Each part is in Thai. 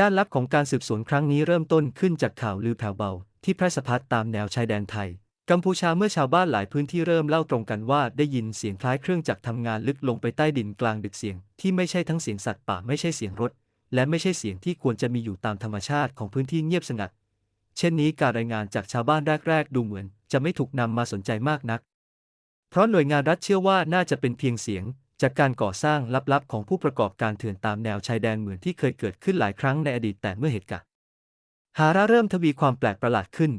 ด้านลับของการสืบสวนครั้งนี้เริ่มต้นขึ้นจากข่าวลือแผ่วเบา ที่แพร่สะพัดตามแนวชายแดนไทย กัมพูชาเมื่อชาวบ้านหลายพื้นที่เริ่มเล่าตรงกันว่าได้ยินเสียงคล้ายเครื่องจักรทำงานลึกลงไปใต้ดินกลางดึกเสียง ที่ไม่ใช่ทั้งเสียงสัตว์ป่าไม่ใช่เสียงรถ และไม่ใช่เสียงที่ควรจะมีอยู่ตามธรรมชาติของพื้นที่เงียบสงัด เช่นนี้การรายงานจากชาวบ้านแรกๆดูเหมือน จะไม่ถูกนำมาสนใจมากนัก เพราะหน่วยงานรัฐเชื่อว่าน่าจะเป็นเพียงเสียง จากการก่อสร้างลับๆ ของผู้ประกอบการเถื่อนตามแนวชายแดนเหมือนที่เคยเกิดขึ้นหลายครั้งในอดีตแต่เมื่อเหตุการณ์หาระเริ่มทวีความแปลกประหลาดขึ้น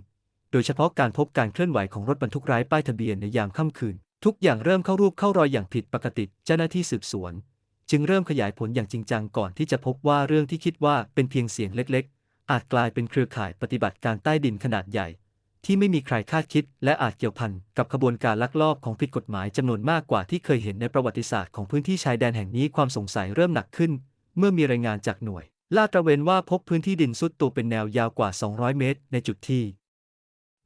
โดยเฉพาะการพบการเคลื่อนไหวของรถบรรทุกไร้ป้ายทะเบียนในยามค่ำคืน ทุกอย่างเริ่มเข้ารูปเข้ารอยอย่างผิดปกติเจ้าหน้าที่สืบสวน จึงเริ่มขยายผลอย่างจริงจังก่อนที่จะพบว่าเรื่องที่คิดว่าเป็นเพียงเสียงเล็กๆ อาจกลายเป็นเครือข่ายปฏิบัติการใต้ดินขนาดใหญ่ ที่ไม่มีใครคาดคิด และอาจเกี่ยวพันกับขบวนการลักลอบของผิดกฎหมายจำนวนมากกว่าที่เคยเห็นในประวัติศาสตร์ของพื้นที่ชายแดนแห่งนี้ความสงสัยเริ่มหนักขึ้น เมื่อมีรายงานจากหน่วยลาดตระเวนว่าพบพื้นที่ดินซุดตัวเป็นแนวยาวกว่า 200 เมตร ในจุดที่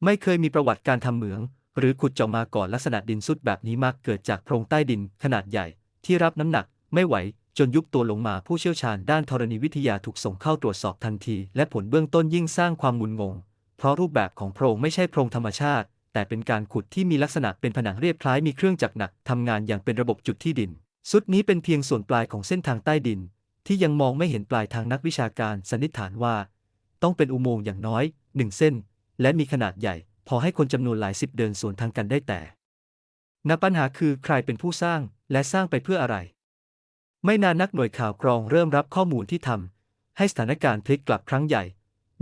ไม่เคยมีประวัติการทำเหมือง หรือขุดเจาะมาก่อนลักษณะดินซุดแบบนี้มักเกิดจากโพรงใต้ดินขนาดใหญ่ ที่รับน้ำหนักไม่ไหวจนยุบตัวลงมาผู้เชี่ยวชาญด้านธรณีวิทยาถูกส่งเข้าตรวจสอบทันที และผลเบื้องต้นยิ่งสร้างความงุนงง เพราะรูปแบบของโพรงไม่ใช่โพรงธรรมชาติ แต่เป็นการขุดที่มีลักษณะเป็นผนังเรียบคล้ายมีเครื่องจักรหนักทำงานอย่างเป็นระบบจุดที่ดิน สุดนี้เป็นเพียงส่วนปลายของเส้นทางใต้ดิน ที่ยังมองไม่เห็นปลายทางนักวิชาการสันนิษฐานว่า ต้องเป็นอุโมงค์อย่างน้อยหนึ่งเส้น และมีขนาดใหญ่ พอให้คนจำนวนหลายสิบเดินสวนทางกันได้แต่นปัญหาคือใครเป็นผู้สร้างและสร้างไปเพื่ออะไร ไม่นานนักหน่วยข่าวกรองเริ่มรับข้อมูลที่ทำให้สถานการณ์พลิกกลับครั้งใหญ่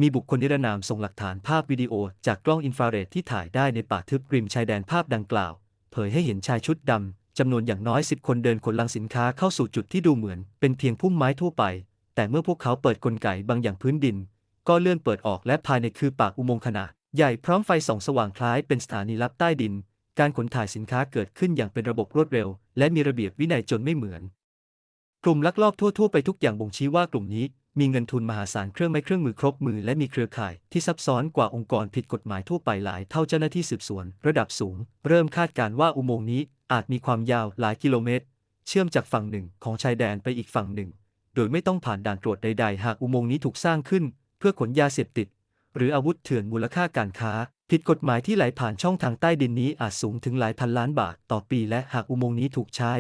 มีบุคคลนิรนามส่งหลักฐานภาพวิดีโอจากกล้องอินฟราเรดที่ถ่ายได้ในป่าทึบริมชายแดนภาพดังกล่าว เผยให้เห็นชายชุดดำจำนวนอย่างน้อยสิบคนเดินขนลังสินค้าเข้าสู่จุดที่ดูเหมือน เป็นเพียงพุ่มไม้ทั่วไป แต่เมื่อพวกเขาเปิดกลไกบางอย่างพื้นดิน ก็เลื่อนเปิดออกและภายในคือปากอุโมงค์ขนาดใหญ่พร้อมไฟส่องสว่างคล้ายเป็นสถานีลับใต้ดิน การขนถ่ายสินค้าเกิดขึ้นอย่างเป็นระบบรวดเร็ว และมีระเบียบวินัยจนไม่เหมือน กลุ่มลักลอบทั่วๆไปทุกอย่างบ่งชี้ว่ากลุ่มนี้ มีเงินทุนมหาศาลเครื่องไม้เครื่องมือครบมือและมีเครือข่ายที่ซับซ้อนกว่าองค์กรผิดกฎหมายทั่วไปหลายเท่าเจ้าหน้าที่สืบสวน ระดับสูง เริ่มคาดการณ์ว่าอุโมงค์นี้อาจมีความยาวหลายกิโลเมตร เชื่อมจากฝั่งหนึ่งของชายแดนไปอีกฝั่งหนึ่ง โดยไม่ต้องผ่านด่านตรวจใด ๆ หากอุโมงค์นี้ถูกสร้างขึ้น เพื่อขนยาเสพติด หรืออาวุธเถื่อนมูลค่าการค้า ผิดกฎหมายที่ไหลผ่านช่องทางใต้ดินนี้อาจสูงถึงหลายพันล้านบาทต่อปี และหากอุโมงค์นี้ถูกใช้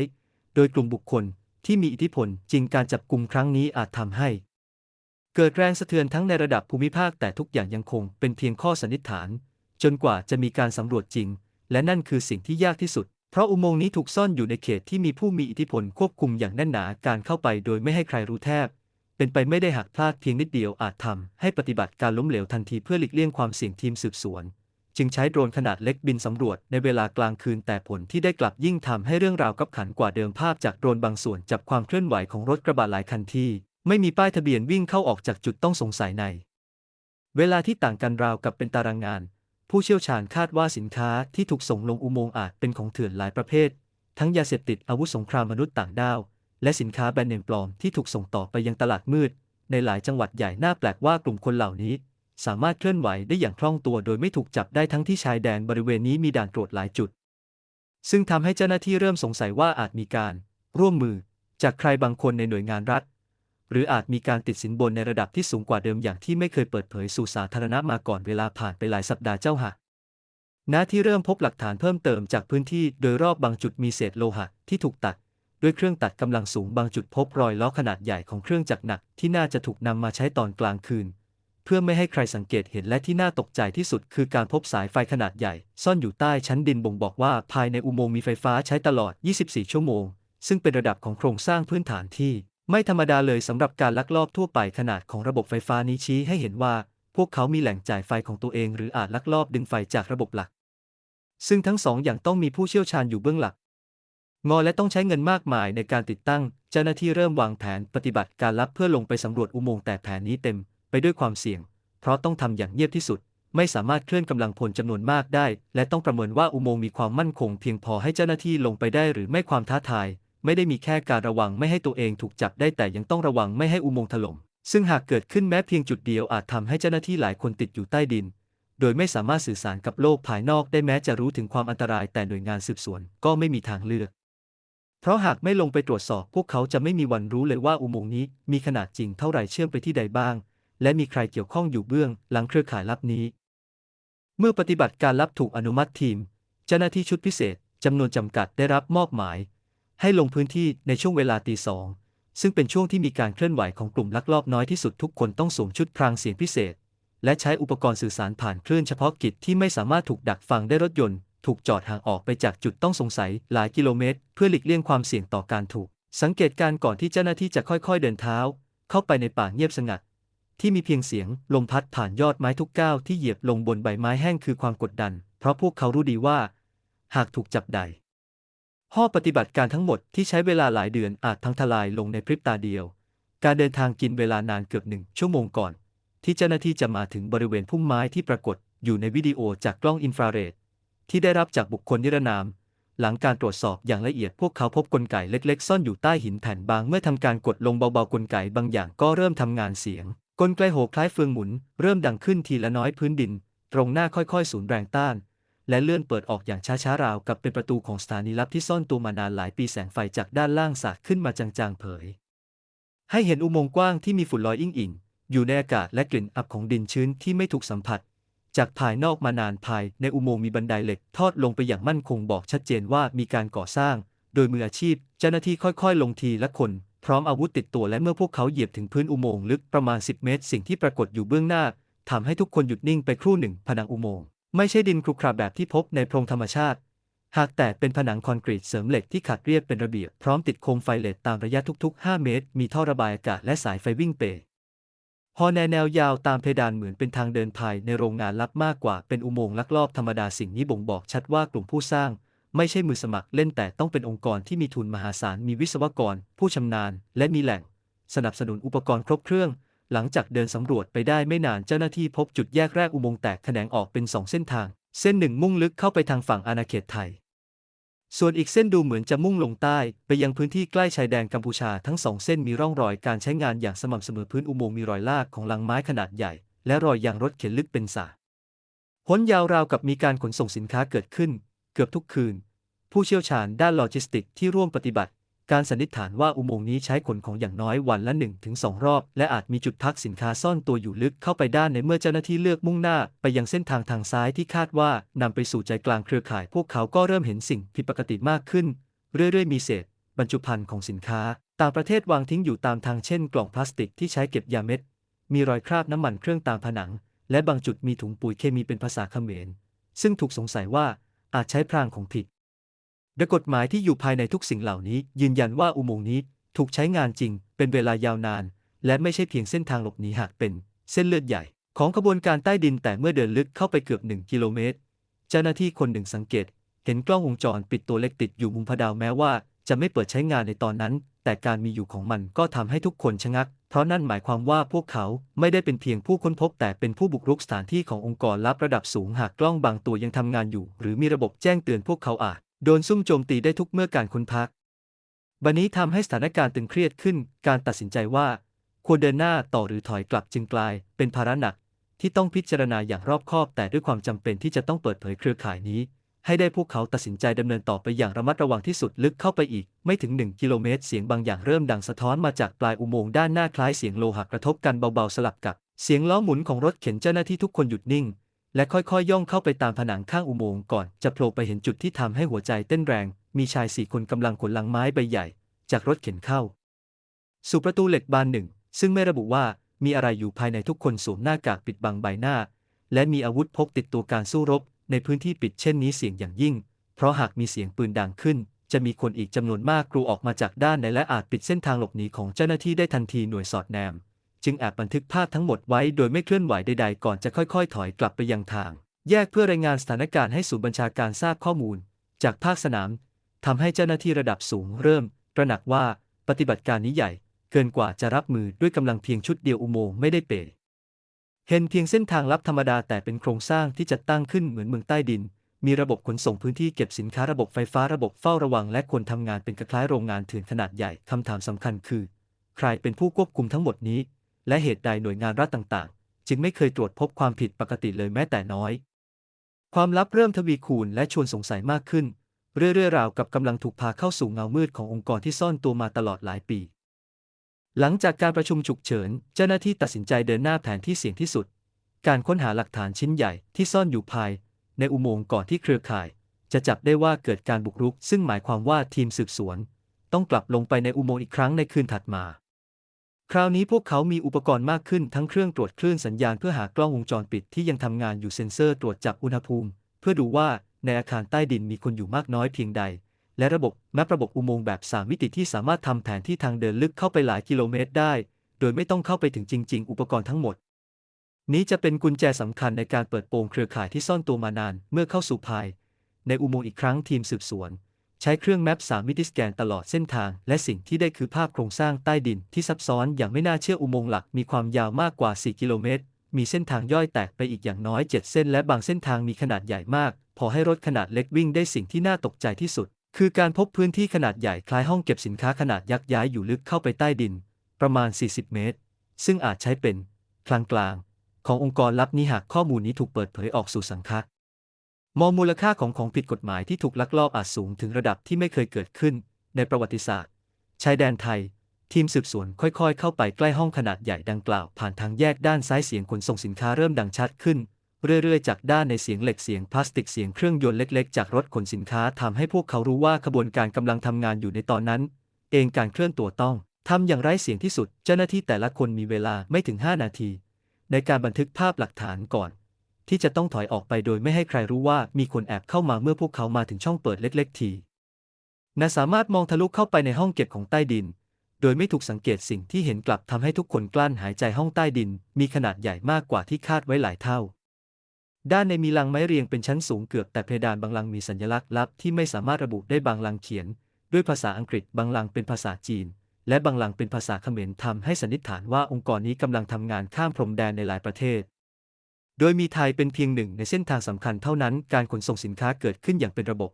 โดยกลุ่มบุคคลที่มีอิทธิพลจริงการจับกลุ่มครั้งนี้อาจทำให้ เกิดแรงสะเทือนทั้งในระดับภูมิภาคแต่ทุกอย่างยังคงเป็นเพียงข้อสันนิษฐาน จนกว่าจะมีการสำรวจจริง และนั่นคือสิ่งที่ยากที่สุด เพราะอุโมงค์นี้ถูกซ่อนอยู่ในเขตที่มีผู้มีอิทธิพลควบคุมอย่างแน่นหนาการเข้าไปโดยไม่ให้ใครรู้แทบ เป็นไปไม่ได้หากพลาดเพียงนิดเดียวอาจทำให้ปฏิบัติการล้มเหลวทันทีเพื่อหลีกเลี่ยงความเสี่ยงทีมสืบสวน จึงใช้โดรนขนาดเล็กบินสำรวจในเวลากลางคืนแต่ผลที่ได้กลับยิ่งทำให้เรื่องราวกับขันกว่าเดิมภาพจากโดรนบางส่วนจับความเคลื่อนไหวของรถกระบะหลายคันที่ ไม่มีป้ายทะเบียนวิ่งเข้าออกจากจุดต้องสงสัยใน เวลาที่ต่างกันราวกับเป็นตารางงาน ผู้เชี่ยวชาญคาดว่าสินค้าที่ถูกส่งลงอุโมงค์อาจเป็นของเถื่อนหลายประเภท ทั้งยาเสพติดอาวุธสงครามมนุษย์ต่างดาว และสินค้าแบรนด์เนมปลอมที่ถูกส่งต่อไปยังตลาดมืด ในหลายจังหวัดใหญ่น่าแปลกว่ากลุ่มคนเหล่านี้ สามารถเคลื่อนไหวได้อย่างคล่องตัว โดยไม่ถูกจับได้ทั้งที่ชายแดนบริเวณนี้มีด่านตรวจหลายจุด ซึ่งทำให้เจ้าหน้าที่เริ่มสงสัยว่าอาจมีการ ร่วมมือจากใครบางคนในหน่วยงานรัฐ หรืออาจมีการติดสินบนในระดับที่สูงกว่าเดิมอย่างที่ไม่เคยเปิดเผยสู่สาธารณะมาก่อนเวลาผ่านไปหลายสัปดาห์เจ้าหะณที่เริ่มพบหลักฐานเพิ่มเติมจากพื้นที่โดยรอบบางจุดมีเศษโลหะที่ถูกตัด ด้วยเครื่องตัดกำลังสูงบางจุดพบรอยล้อขนาดใหญ่ของเครื่องจักรหนักที่น่าจะถูกนำมาใช้ตอนกลางคืน เพื่อไม่ให้ใครสังเกตเห็นและที่น่าตกใจที่สุด คือการพบสายไฟขนาดใหญ่ ซ่อนอยู่ใต้ชั้นดินบ่งบอกว่าภายในอุโมงค์มีไฟฟ้าใช้ตลอด 24 ชั่วโมง ซึ่งเป็นระดับของโครงสร้างพื้นฐานที่ ไม่ธรรมดาเลยสำหรับการลักลอบทั่วไปขนาดของระบบไฟฟ้านี้ชี้ให้เห็นว่า พวกเขามีแหล่งจ่ายไฟของตัวเองหรืออาจลักลอบดึงไฟจากระบบหลัก ซึ่งทั้งสองอย่างต้องมีผู้เชี่ยวชาญอยู่เบื้องหลังงอและต้องใช้เงินมากมายในการติดตั้ง เจ้าหน้าที่เริ่มวางแผนปฏิบัติการลับเพื่อลงไปสำรวจอุโมงค์แต่แผนนี้เต็ม ไปด้วยความเสี่ยง เพราะต้องทำอย่างเงียบที่สุด ไม่สามารถเคลื่อนกำลังพลจำนวนมากได้ และต้องประเมินว่าอุโมงค์มีความมั่นคง เพียงพอให้เจ้าหน้าที่ลงไปได้หรือไม่ความท้าทาย ไม่ได้มีแค่การระวังไม่ให้ตัวเองถูกจับได้แต่ยังต้องระวังไม่ให้อุโมงค์ถล่ม ซึ่งหากเกิดขึ้นแม้เพียงจุดเดียวอาจทำให้เจ้าหน้าที่หลายคนติดอยู่ใต้ดิน โดยไม่สามารถสื่อสารกับโลกภายนอกได้แม้จะรู้ถึงความอันตรายแต่หน่วยงานสืบสวนก็ไม่มีทางเลือก เพราะหากไม่ลงไปตรวจสอบ พวกเขาจะไม่มีวันรู้เลยว่าอุโมงค์นี้มีขนาดจริงเท่าไหร่เชื่อมไปที่ใดบ้าง และมีใครเกี่ยวข้องอยู่เบื้องหลังเครือข่ายลับนี้ เมื่อปฏิบัติการลับถูกอนุมัติทีม เจ้าหน้าที่ชุดพิเศษจำนวนจำกัดได้รับมอบหมาย ให้ลงพื้นที่ในช่วงเวลาตีสองซึ่งเป็นช่วงที่มีการเคลื่อนไหวของกลุ่มลักลอบน้อยที่สุดทุกคนต้องสวมชุดพรางเสียงพิเศษ และใช้อุปกรณ์สื่อสารผ่านคลื่นเฉพาะกิจที่ไม่สามารถถูกดักฟังได้รถยนต์ ถูกจอดห่างออกไปจากจุดต้องสงสัยหลายกิโลเมตร เพื่อหลีกเลี่ยงความเสี่ยงต่อการถูก สังเกตการณ์ก่อนที่เจ้าหน้าที่จะค่อยๆเดินเท้า เข้าไปในป่าเงียบสงัด ที่มีเพียงเสียงลมพัดผ่านยอดไม้ทุกก้าวที่เหยียบลงบนใบไม้แห้งคือความกดดัน เพราะพวกเขารู้ดีว่า หากถูกจับได้ ห้อปฏิบัติการทั้งหมดที่ใช้เวลาหลายเดือนอาจพังทลายลงในพริบตาเดียว การเดินทางกินเวลานานเกือบหนึ่งชั่วโมงก่อน ที่เจ้าหน้าที่จะมาถึงบริเวณพุ่มไม้ที่ปรากฏอยู่ในวิดีโอจากกล้องอินฟราเรดที่ได้รับจากบุคคลนิรนาม หลังการตรวจสอบอย่างละเอียดพวกเขาพบกลไกเล็กๆ ซ่อนอยู่ใต้หินแผ่นบางเมื่อทำการกดลงเบาๆกลไกบางอย่างก็เริ่มทำงานเสียง กลไกโหคล้ายเฟืองหมุน เริ่มดังขึ้นทีละน้อยพื้นดิน ตรงหน้าค่อยๆ สูญแรงต้าน และเลื่อนเปิดออกอย่างช้าๆราวกับเป็นประตูของสถานีลับที่ซ่อนตัวมานานหลายปีแสงไฟจากด้านล่างสาดขึ้นมาจางๆเผย ให้เห็นอุโมงค์กว้างที่มีฝุ่นลอยอิ่งอิงอยู่ในอากาศและกลิ่นอับของดินชื้นที่ไม่ถูกสัมผัส จากภายนอกมานานภายในอุโมงค์มีบันไดเหล็กทอดลงไปอย่างมั่นคงบอกชัดเจนว่ามีการก่อสร้าง โดยมืออาชีพ เจ้าหน้าที่ค่อยๆ ลงทีละคนพร้อมอาวุธติดตัวและเมื่อพวกเขาเหยียบถึงพื้นอุโมงค์ลึกประมาณ 10 เมตร สิ่งที่ปรากฏอยู่เบื้องหน้าทำให้ทุกคนหยุดนิ่งไปครู่หนึ่งผนังอุโมงค์ ไม่ใช่ดินครุขระแบบที่พบในโพรงธรรมชาติ หากแต่เป็นผนังคอนกรีตเสริมเหล็กที่ขัดเรียบเป็นระเบียบพร้อมติดโคมไฟเลดตามระยะทุกๆ 5 เมตร มีท่อระบายอากาศและสายไฟวิ่งเปย์ฮอแนแนวยาวตามเพดานเหมือนเป็นทางเดินภายในโรงงานลับมากกว่าเป็นอุโมงค์ลักลอบธรรมดาสิ่งนี้บ่งบอกชัดว่ากลุ่มผู้สร้าง ไม่ใช่มือสมัครเล่นแต่ต้องเป็นองค์กรที่มีทุนมหาศาลมีวิศวกร ผู้ชำนาญ และมีแหล่ง สนับสนุนอุปกรณ์ครบเครื่อง หลังจากเดินสำรวจไปได้ไม่นานเจ้าหน้าที่พบจุดแยกแรกอุโมงค์แตกแขนงออกเป็นสองเส้นทาง เส้นหนึ่งมุ่งลึกเข้าไปทางฝั่งอาณาเขตไทย ส่วนอีกเส้นดูเหมือนจะมุ่งลงใต้ ไปยังพื้นที่ใกล้ชายแดนกัมพูชาทั้งสองเส้นมีร่องรอยการใช้งานอย่างสม่ำเสมอพื้นอุโมงค์มีรอยลากของลังไม้ขนาดใหญ่ และรอยยางรถเข็นลึกเป็นสระพ้นยาวราวกับมีการขนส่งสินค้าเกิดขึ้น เกือบทุกคืน ผู้เชี่ยวชาญด้านโลจิสติกที่ร่วมปฏิบัติ การสันนิษฐานว่าอุโมงค์นี้ใช้ขนของอย่างน้อยวันละ 1-2 รอบ และอาจมีจุดพักสินค้าซ่อนตัวอยู่ลึกเข้าไปด้านในเมื่อเจ้าหน้าที่เลือกมุ่งหน้า ไปยังเส้นทางทางซ้ายที่คาดว่านำไปสู่ใจกลางเครือข่าย พวกเขาก็เริ่มเห็นสิ่งผิดปกติมากขึ้น เรื่อยๆ มีเศษ บรรจุภัณฑ์ของสินค้า ต่างประเทศวางทิ้งอยู่ตามทางเช่น กล่องพลาสติกที่ใช้เก็บยาเม็ด มีรอยคราบน้ำมันเครื่องตามผนัง และบางจุดมีถุงปุ๋ยเคมีเป็นภาษาเขมร ซึ่งถูกสงสัยว่าอาจใช้พรางของผิด โดยกฎหมายที่อยู่ภายในทุกสิ่งเหล่านี้ ยืนยันว่าอุโมงค์นี้ถูกใช้งานจริง เป็นเวลายาวนาน และไม่ใช่เพียงเส้นทางหลบหนีหากเป็น เส้นเลือดใหญ่ ของขบวนการใต้ดินแต่เมื่อเดินลึกเข้าไปเกือบหนึ่งกิโลเมตร เจ้าหน้าที่คนหนึ่งสังเกต เห็นกล้องวงจรปิดตัวเล็กติดอยู่มุมพดาวแม้ว่า จะไม่เปิดใช้งานในตอนนั้น แต่การมีอยู่ของมันก็ทำให้ทุกคนชะงัก เพราะนั่นหมายความว่าพวกเขาไม่ได้เป็นเพียงผู้ค้นพบ แต่เป็นผู้บุกรุกสถานที่ขององค์กรลับระดับสูงหากกล้องบางตัวยังทำงานอยู่ หรือมีระบบแจ้งเตือนพวกเขาอาจ โดนซุ่มโจมตีได้ทุกเมื่อการค้นพัก บันนี้ทำให้สถานการณ์ตึงเครียดขึ้น การตัดสินใจว่า ควรเดินหน้าต่อหรือถอยกลับจึงกลาย เป็นภาระหนักที่ต้องพิจารณาอย่างรอบคอบ แต่ด้วยความจำเป็นที่จะต้องเปิดเผยเครือข่ายนี้ ให้ได้พวกเขาตัดสินใจดำเนินต่อไปอย่างระมัดระวังที่สุดลึกเข้าไปอีก ไม่ถึง 1 กิโลเมตร เสียงบางอย่างเริ่มดังสะท้อนมาจากปลายอุโมงค์ด้านหน้าคล้ายเสียงโลหะกระทบกันเบาๆสลับกับ เสียงล้อหมุนของรถเข็นเจ้าหน้าที่ทุกคนหยุดนิ่ง และค่อยๆย่องเข้าไปตามผนังข้างอุโมงค์ก่อนจะโผล่ไปเห็นจุดที่ทำให้หัวใจเต้นแรง มีชายสี่คนกำลังขนลังไม้ใบใหญ่ จากรถเข็นเข้า สู่ประตูเหล็กบานหนึ่ง ซึ่งไม่ระบุว่ามีอะไรอยู่ภายในทุกคนสวมหน้ากากปิดบังใบหน้า และมีอาวุธพกติดตัวการสู้รบ ในพื้นที่ปิดเช่นนี้เสี่ยงอย่างยิ่ง เพราะหากมีเสียงปืนดังขึ้น จะมีคนอีกจำนวนมากกรูออกมาจากด้านในและอาจปิดเส้นทางหลบหนีของเจ้าหน้าที่ได้ทันทีหน่วยสอดแนม จึงแอบบันทึกภาพทั้งหมดไว้โดยไม่เคลื่อนไหวใดๆ ก่อนจะค่อยๆ ถอยกลับไปยังทาง แยกเพื่อรายงานสถานการณ์ให้ศูนย์บัญชาการทราบข้อมูล จากภาคสนามทำให้เจ้าหน้าที่ระดับสูงเริ่มตระหนักว่าปฏิบัติการนี้ใหญ่ เกินกว่าจะรับมือด้วยกำลังเพียงชุดเดียวอุโมงค์ไม่ได้เป๋เห็นเพียงเส้นทางลับธรรมดาแต่เป็นโครงสร้างที่จัดตั้งขึ้นเหมือนเมืองใต้ดิน มีระบบขนส่งพื้นที่เก็บสินค้าระบบไฟฟ้าระบบเฝ้าระวัง และคนทำงานเป็นคล้ายโรงงานถื่อนขนาดใหญ่คำถามสำคัญคือ ใครเป็นผู้ควบคุมทั้งหมดนี้ และเหตุใดหน่วยงานรัฐต่างๆ จึงไม่เคยตรวจพบความผิดปกติเลยแม้แต่น้อย ความลับเริ่มทวีคูณและชวนสงสัยมากขึ้น เรื่อยๆราวกับกำลังถูกพาเข้าสู่เงามืดขององค์กรที่ซ่อนตัวมาตลอดหลายปี หลังจากการประชุมฉุกเฉิน เจ้าหน้าที่ตัดสินใจเดินหน้าแผนที่เสี่ยงที่สุด การค้นหาหลักฐานชิ้นใหญ่ที่ซ่อนอยู่ภาย ในอุโมงค์ก่อนที่เครือข่าย จะจับได้ว่าเกิดการบุกรุก ซึ่งหมายความว่าทีมสืบสวน ต้องกลับลงไปในอุโมงค์อีกครั้งในคืนถัดมา คราวนี้พวกเขามีอุปกรณ์มากขึ้นทั้งเครื่องตรวจคลื่นสัญญาณเพื่อหากล้องวงจรปิดที่ยังทำงานอยู่เซ็นเซอร์ตรวจจับอุณหภูมิ เพื่อดูว่าในอาคารใต้ดินมีคนอยู่มากน้อยเพียงใด และระบบแมประบบอุโมงค์แบบ 3 มิติที่สามารถทำแผนที่ทางเดินลึกเข้าไปหลายกิโลเมตรได้ โดยไม่ต้องเข้าไปถึงจริง ๆ อุปกรณ์ทั้งหมด นี้จะเป็นกุญแจสำคัญในการเปิดโปงเครือข่ายที่ซ่อนตัวมานาน เมื่อเข้าสู่ภาย ในอุโมงค์อีกครั้งทีมสืบสวน ใช้เครื่องแมป3มิติสแกนตลอดเส้นทาง และสิ่งที่ได้คือภาพโครงสร้างใต้ดินที่ซับซ้อนอย่างไม่น่าเชื่ออุโมงค์หลักมีความยาวมากกว่า 4 กิโลเมตร มีเส้นทางย่อยแตกไปอีกอย่างน้อย 7 เส้น และบางเส้นทางมีขนาดใหญ่มาก พอให้รถขนาดเล็กวิ่งได้สิ่งที่น่าตกใจที่สุด คือการพบพื้นที่ขนาดใหญ่คล้ายห้องเก็บสินค้าขนาดยักษ์ย้ายอยู่ลึกเข้าไปใต้ดิน ประมาณ 40 เมตร ซึ่งอาจใช้เป็นคลังกลางขององค์กรลับนี้หากข้อมูลนี้ถูกเปิดเผยออกสู่สังคม องมูลค่าของของผิดกฎหมายที่ถูกลักลอบอาจสูงถึงระดับที่ไม่เคยเกิดขึ้น ในประวัติศาสตร์ ชายแดนไทย ทีมสืบสวนค่อยๆ เข้าไปใกล้ห้องขนาดใหญ่ดังกล่าว ผ่านทางแยกด้านซ้ายเสียงขนส่งสินค้าเริ่มดังชัดขึ้น เรื่อยๆ จากด้านในเสียงเหล็กเสียงพลาสติกเสียงเครื่องยนต์เล็กๆ จากรถขนสินค้าทำให้พวกเขารู้ว่าขบวนการกำลังทำงานอยู่ในตอนนั้น เองการเคลื่อนตัวต้องทำอย่างไร้เสียงที่สุด เจ้าหน้าที่แต่ละคนมีเวลาไม่ถึง 5 นาที ในการบันทึกภาพหลักฐานก่อน ที่จะต้องถอยออกไปโดยไม่ให้ใครรู้ว่ามีคนแอบเข้ามาเมื่อพวกเขามาถึงช่องเปิดเล็ก ๆ ทีนาสามารถมองทะลุเข้าไปในห้องเก็บของใต้ดิน โดยไม่ถูกสังเกตสิ่งที่เห็นกลับทำให้ทุกคนกลั้นหายใจห้องใต้ดิน มีขนาดใหญ่มากกว่าที่คาดไว้หลายเท่า ด้านในมีลังไม้เรียงเป็นชั้นสูงเกือบแต่เพดานบางลังมีสัญลักษณ์ลับที่ไม่สามารถระบุได้บางลังเขียน ด้วยภาษาอังกฤษบางลังเป็นภาษาจีน และบางลังเป็นภาษาเขมรทำให้สันนิษฐานว่าองค์กรนี้กำลังทำงานข้ามพรมแดนในหลายประเทศ โดยมีไทยเป็นเพียงหนึ่งในเส้นทางสำคัญเท่านั้นการขนส่งสินค้าเกิดขึ้นอย่างเป็นระบบ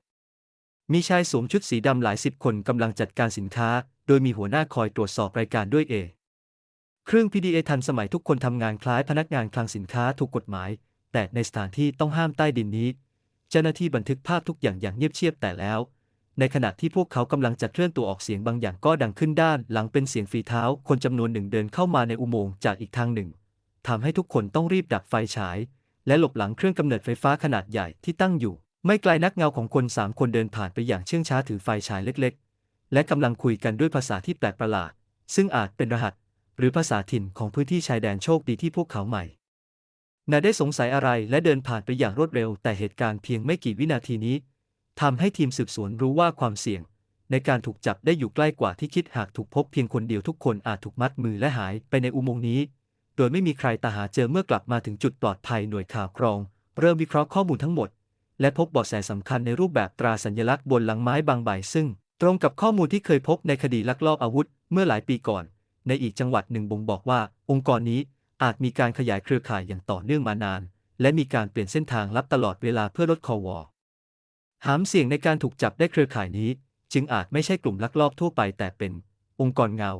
มีชายสวมชุดสีดำหลายสิบคนกำลังจัดการสินค้า โดยมีหัวหน้าคอยตรวจสอบรายการด้วยเอ เครื่อง PDA ทันสมัยทุกคนทำงานคล้ายพนักงานคลังสินค้าถูกกฎหมาย แต่ในสถานที่ต้องห้ามใต้ดินนี้ เจ้าหน้าที่บันทึกภาพทุกอย่างอย่างเงียบเชียบแต่แล้ว ในขณะที่พวกเขากำลังจะเคลื่อนตัวออกเสียงบางอย่างก็ดังขึ้นด้าน หลังเป็นเสียงฝีเท้า คนจำนวนหนึ่งเดินเข้ามาในอุโมงค์จากอีกทางหนึ่ง ทำให้ทุกคนต้องรีบดับไฟฉาย และหลบหลังเครื่องกำเนิดไฟฟ้าขนาดใหญ่ที่ตั้งอยู่ ไม่ไกลนักเงาของคนสามคนเดินผ่านไปอย่างเชื่องช้าถือไฟฉายเล็ก ๆ และกำลังคุยกันด้วยภาษาที่แปลกประหลาด ซึ่งอาจเป็นรหัส หรือภาษาถิ่นของพื้นที่ชายแดนโชคดีที่พวกเขาใหม่นาได้สงสัยอะไรและเดินผ่านไปอย่างรวดเร็ว แต่เหตุการณ์เพียงไม่กี่วินาทีนี้ทำให้ทีมสืบสวนรู้ว่าความเสี่ยง ในการถูกจับได้อยู่ใกล้กว่าที่คิดหากถูกพบเพียงคนเดียวทุกคนอาจถูกมัดมือและหายไปในอุโมงค์นี้ โดยไม่มีใครตาหาเจอเมื่อกลับมาถึงจุดปลอดภัยหน่วยข่าวกรอง เริ่มวิเคราะห์ข้อมูลทั้งหมด และพบเบาะแสสำคัญในรูปแบบตราสัญลักษณ์บนหลังไม้บางใบซึ่ง ตรงกับข้อมูลที่เคยพบในคดีลักลอบอาวุธ เมื่อหลายปีก่อน ในอีกจังหวัดหนึ่งบ่งบอกว่า องค์กรนี้อาจมีการขยายเครือข่ายอย่างต่อเนื่องมานาน และมีการเปลี่ยนเส้นทางลับตลอดเวลาเพื่อลดคอวอหามเสี่ยงในการถูกจับได้เครือข่ายนี้ จึงอาจไม่ใช่กลุ่มลักลอบทั่วไปแต่เป็น องค์กรเงา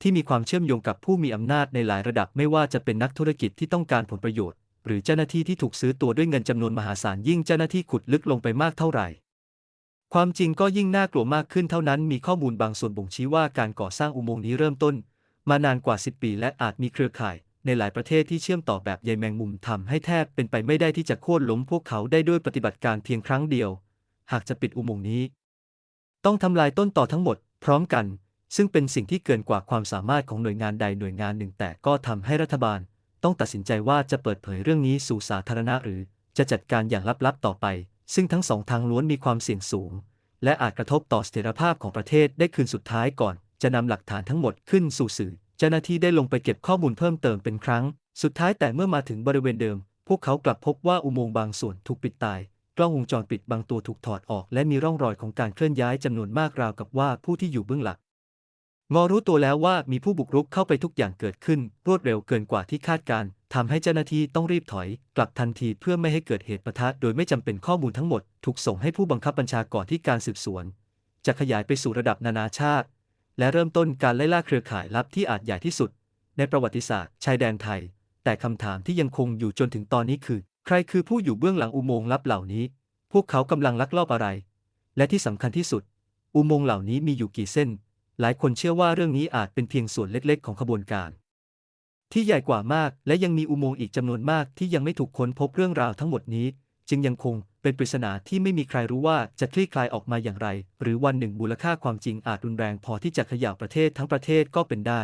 ที่มีความเชื่อมโยงกับผู้มีอำนาจในหลายระดับไม่ว่าจะเป็นนักธุรกิจที่ต้องการผลประโยชน์ หรือเจ้าหน้าที่ที่ถูกซื้อตัวด้วยเงินจำนวนมหาศาลยิ่งเจ้าหน้าที่ขุดลึกลงไปมากเท่าไหร่ ความจริงก็ยิ่งน่ากลัวมากขึ้นเท่านั้นมีข้อมูลบางส่วนบ่งชี้ว่าการก่อสร้างอุโมงค์นี้เริ่มต้น มานานกว่า 10 ปีและอาจมีเครือข่าย ในหลายประเทศที่เชื่อมต่อแบบใยแมงมุมทำให้แทบเป็นไปไม่ได้ที่จะโค่นล้มพวกเขาได้ด้วยปฏิบัติการเพียงครั้งเดียว หากจะปิดอุโมงค์นี้ ต้องทำลายต้นต่อทั้งหมด พร้อมกัน ซึ่งเป็นสิ่งที่เกินกว่าความสามารถของหน่วยงานใดหน่วยงานหนึ่ง แต่ก็ทำให้รัฐบาล ต้องตัดสินใจว่าจะเปิดเผยเรื่องนี้สู่สาธารณะหรือจะจัดการอย่างลับๆต่อไป ซึ่งทั้งสองทางล้วนมีความเสี่ยงสูง และอาจกระทบต่อเสถียรภาพของประเทศได้คืนสุดท้ายก่อน จะนำหลักฐานทั้งหมดขึ้นสู่สื่อ เจ้าหน้าที่ได้ลงไปเก็บข้อมูลเพิ่มเติมเป็นครั้ง สุดท้ายแต่เมื่อมาถึงบริเวณเดิม พวกเขากลับพบว่าอุโมงค์บางส่วนถูกปิดตายกล้องวงจรปิดบางตัวถูกถอดออก และมีร่องรอยของการเคลื่อนย้ายจำนวนมากราวกับว่าผู้ที่อยู่เบื้องหลัง งอรู้ตัวแล้วว่ามีผู้บุกรุกเข้าไปทุกอย่างเกิดขึ้น รวดเร็วเกินกว่าที่คาดการทำให้เจ้าหน้าที่ต้องรีบถอย กลับทันทีเพื่อไม่ให้เกิดเหตุปะทะโดยไม่จำเป็นข้อมูลทั้งหมด ถูกส่งให้ผู้บังคับบัญชาก่อนที่การสืบสวน จะขยายไปสู่ระดับนานาชาติ และเริ่มต้นการไล่ล่าเครือข่ายลับที่อาจใหญ่ที่สุด ในประวัติศาสตร์ ชายแดนไทย แต่คำถามที่ยังคงอยู่จนถึงตอนนี้คือ ใครคือผู้อยู่เบื้องหลังอุโมงค์ลับเหล่านี้ พวกเขากำลังลักลอบอะไร และที่สำคัญที่สุด อุโมงค์เหล่านี้มีอยู่กี่เส้น หลายคนเชื่อว่าเรื่องนี้อาจเป็นเพียงส่วนเล็กๆ ของขบวนการ ที่ใหญ่กว่ามากและยังมีอุโมงค์อีกจำนวนมากที่ยังไม่ถูกค้นพบเรื่องราวทั้งหมดนี้ จึงยังคงเป็นปริศนาที่ไม่มีใครรู้ว่าจะคลี่คลายออกมาอย่างไร หรือวันหนึ่งมูลค่าความจริงอาจรุนแรงพอที่จะขย่าประเทศทั้งประเทศก็เป็นได้